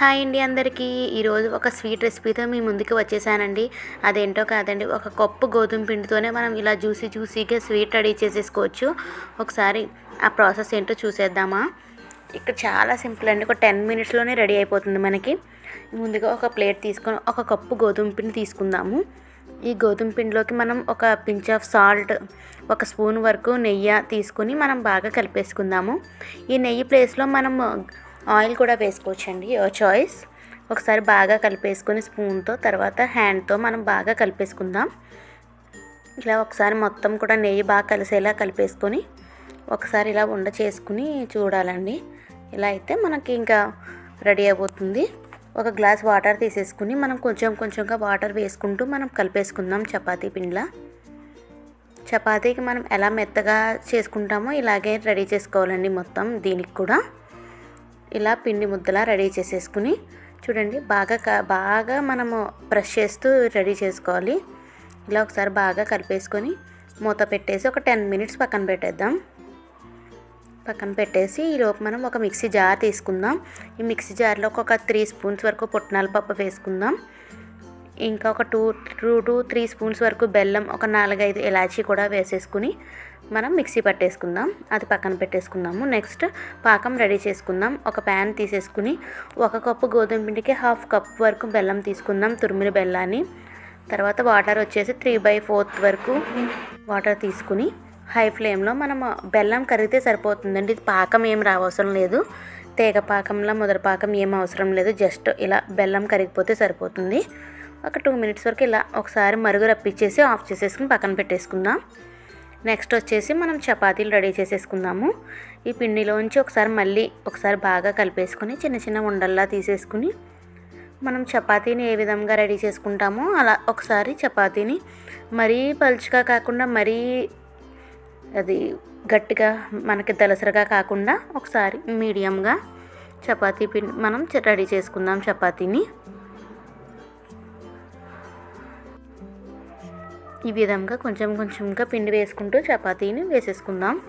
Hi అండి అందరికీ. ఈరోజు ఒక స్వీట్ రెసిపీతో మీ ముందుకు వచ్చేసానండి. అదేంటో కాదండి ఒక కప్పు గోధుమ పిండితోనే మనం ఇలా జ్యూసీ జ్యూసీగా స్వీట్ రెడీ చేసేసుకోవచ్చు. ఒకసారి ఆ ప్రాసెస్ ఏంటో చూసేద్దామా. ఇక్కడ చాలా సింపుల్ అండి ఒక టెన్ మినిట్స్లోనే రెడీ అయిపోతుంది మనకి. ముందుగా ఒక ప్లేట్ తీసుకొని ఒక కప్పు గోధుమ పిండి తీసుకుందాము. ఈ గోధుమ పిండిలోకి మనం ఒక పించ్ ఆఫ్ సాల్ట్ ఒక స్పూన్ వరకు నెయ్యి తీసుకుని మనం బాగా కలిపేసుకుందాము. ఈ నెయ్యి ప్లేస్లో మనం ఆయిల్ కూడా వేసుకోవచ్చండి. Your choice. ఒకసారి బాగా కలిపేసుకొని స్పూన్తో తర్వాత హ్యాండ్తో మనం బాగా కలిపేసుకుందాం. ఇలా ఒకసారి మొత్తం కూడా నెయ్యి బాగా కలిసేలా కలిపేసుకొని ఒకసారి ఇలా ఉండ చేసుకుని చూడాలండి. ఇలా అయితే మనకి ఇంకా రెడీ అయిపోతుంది. ఒక గ్లాస్ వాటర్ తీసేసుకుని మనం కొంచెం కొంచెంగా వాటర్ వేసుకుంటూ మనం కలిపేసుకుందాం చపాతీ పిండిలా. చపాతీకి మనం ఎలా మెత్తగా చేసుకుంటామో ఇలాగే రెడీ చేసుకోవాలండి మొత్తం దీనికి కూడా. ఇలా పిండి ముద్దలా రెడీ చేసేసుకుని చూడండి బాగా బాగా మనము బ్రష్ చేస్తూ రెడీ చేసుకోవాలి. ఇలా ఒకసారి బాగా కలిపేసుకొని మూత పెట్టేసి ఒక టెన్ మినిట్స్ పక్కన పెట్టేద్దాం. పక్కన పెట్టేసి ఈలోపు మనం ఒక మిక్సీ జార్ తీసుకుందాం. ఈ మిక్సీ జార్లో ఒక త్రీ స్పూన్స్ వరకు పుట్నాల పప్పు వేసుకుందాం. ఇంకా ఒక two two two three spoons వరకు బెల్లం ఒక నాలుగైదు ఇలాచీ కూడా వేసేసుకుని మనం మిక్సీ పట్టేసుకుందాం. అది పక్కన పెట్టేసుకుందాము. నెక్స్ట్ పాకం రెడీ చేసుకుందాం. ఒక ప్యాన్ తీసేసుకుని ఒక కప్పు గోధుమ పిండికి హాఫ్ కప్ వరకు బెల్లం తీసుకుందాం తురిమిన బెల్లాన్ని. తర్వాత వాటర్ వచ్చేసి త్రీ బై ఫోర్త్ వరకు వాటర్ తీసుకుని హై ఫ్లేమ్లో మనం బెల్లం కరిగితే సరిపోతుందండి. పాకం ఏం రావసరం లేదు. తీగ పాకంలో మొదటి పాకం ఏం అవసరం లేదు. జస్ట్ ఇలా బెల్లం కరిగిపోతే సరిపోతుంది. ఒక టూ మినిట్స్ వరకు ఇలా ఒకసారి మరుగు రప్పించేసి ఆఫ్ చేసేసుకుని పక్కన పెట్టేసుకుందాం. నెక్స్ట్ వచ్చేసి మనం చపాతీలు రెడీ చేసేసుకుందాము. ఈ పిండిలోంచి ఒకసారి మళ్ళీ ఒకసారి బాగా కలిపేసుకొని చిన్న చిన్న ఉండల్లా తీసేసుకుని మనం చపాతీని ఏ విధంగా రెడీ చేసుకుంటామో అలా ఒకసారి చపాతీని మరీ పలుచగా కాకుండా మరీ అది గట్టిగా మనకి దలసరగా కాకుండా ఒకసారి మీడియంగా చపాతీ పిండి మనం రెడీ చేసుకుందాం చపాతీని. ఈ విధంగా కొంచెం కొంచెంగా పిండి వేసుకుంటూ చపాతీని వేసేసుకుందాం.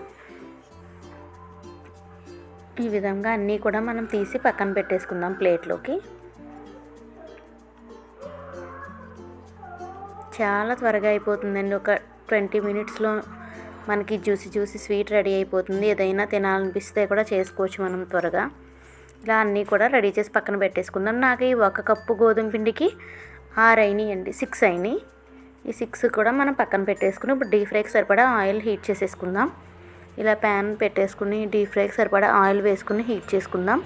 ఈ విధంగా అన్నీ కూడా మనం తీసి పక్కన పెట్టేసుకుందాం ప్లేట్లోకి. చాలా త్వరగా అయిపోతుందండి. ఒక ట్వంటీ మినిట్స్లో మనకి జ్యూసి జ్యూసి స్వీట్ రెడీ అయిపోతుంది. ఏదైనా తినాలనిపిస్తే కూడా చేసుకోవచ్చు మనం త్వరగా. ఇలా అన్నీ కూడా రెడీ చేసి పక్కన పెట్టేసుకుందాం. నాకు ఈ ఒక కప్పు గోధుమ పిండికి ఆరు అయినాయి అండి సిక్స్ అయినాయి. ఈ సిక్స్ కూడా మనం పక్కన పెట్టేసుకుని ఇప్పుడు డీప్ ఫ్రైకి సరిపడా ఆయిల్ హీట్ చేసేసుకుందాం. ఇలా ప్యాన్ పెట్టేసుకుని డీప్ ఫ్రైకి సరిపడా ఆయిల్ వేసుకుని హీట్ చేసుకుందాం.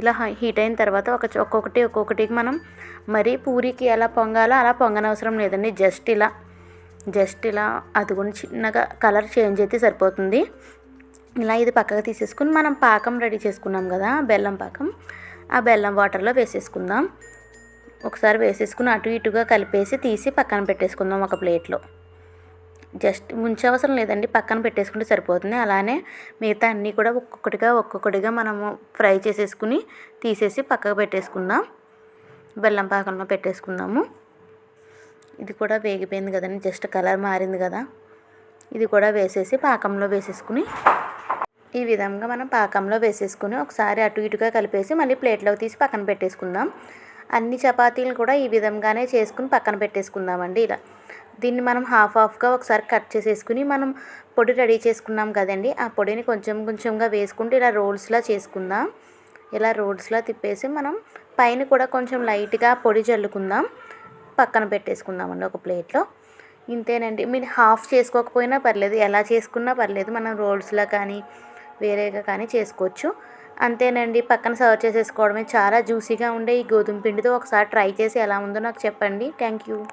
ఇలా హీట్ అయిన తర్వాత ఒక ఒక్కొక్కటి ఒక్కొక్కటికి మనం మరీ పూరికి ఎలా పొంగాలో అలా పొంగనవసరం లేదండి. జస్ట్ ఇలా జస్ట్ ఇలా అది కూడా చిన్నగా కలర్ చేంజ్ అయితే సరిపోతుంది. ఇలా ఇది పక్కకు తీసేసుకుని మనం పాకం రెడీ చేసుకున్నాం కదా బెల్లం పాకం. ఆ బెల్లం వాటర్లో వేసేసుకుందాం. ఒకసారి వేసేసుకుని అటు ఇటుగా కలిపేసి తీసి పక్కన పెట్టేసుకుందాం ఒక ప్లేట్లో. జస్ట్ అవసరం లేదండి పక్కన పెట్టేసుకుంటే సరిపోతుంది. అలానే మిగతా అన్నీ కూడా ఒక్కొక్కటిగా ఒక్కొక్కటిగా మనము ఫ్రై చేసేసుకుని తీసేసి పక్కకు పెట్టేసుకుందాం. బెల్లం పాకంలో పెట్టేసుకుందాము. ఇది కూడా వేగిపోయింది కదండి జస్ట్ కలర్ మారింది కదా. ఇది కూడా వేసేసి పాకంలో వేసేసుకుని ఈ విధంగా మనం పాకంలో వేసేసుకుని ఒకసారి అటు ఇటుగా కలిపేసి మళ్ళీ ప్లేట్లోకి తీసి పక్కన పెట్టేసుకుందాం. అన్ని చపాతీలు కూడా ఈ విధంగానే చేసుకుని పక్కన పెట్టేసుకుందామండి ఇలా. దీన్ని మనం హాఫ్ హాఫ్గా ఒకసారి కట్ చేసేసుకుని మనం పొడి రెడీ చేసుకున్నాం కదండి ఆ పొడిని కొంచెం కొంచెంగా వేసుకుంటూ ఇలా రోల్స్లా చేసుకుందాం. ఇలా రోల్స్లా తిప్పేసి మనం పైన కూడా కొంచెం లైట్గా పొడి చల్లుకుందాం పక్కన పెట్టేసుకుందామండి ఒక ప్లేట్లో. ఇంతేనండి. మీరు హాఫ్ చేసుకోకపోయినా పర్లేదు ఎలా చేసుకున్నా పర్లేదు మనం రోల్స్లా కానీ వేరేగా కానీ చేసుకోవచ్చు. అంతేనండి. పక్కన సర్వ్ చేసేసుకోవడమే. చాలా జ్యూసీగా ఉండే ఈ గోధుమ పిండితో ఒకసారి ట్రై చేసి ఎలా ఉందో నాకు చెప్పండి. Thank you.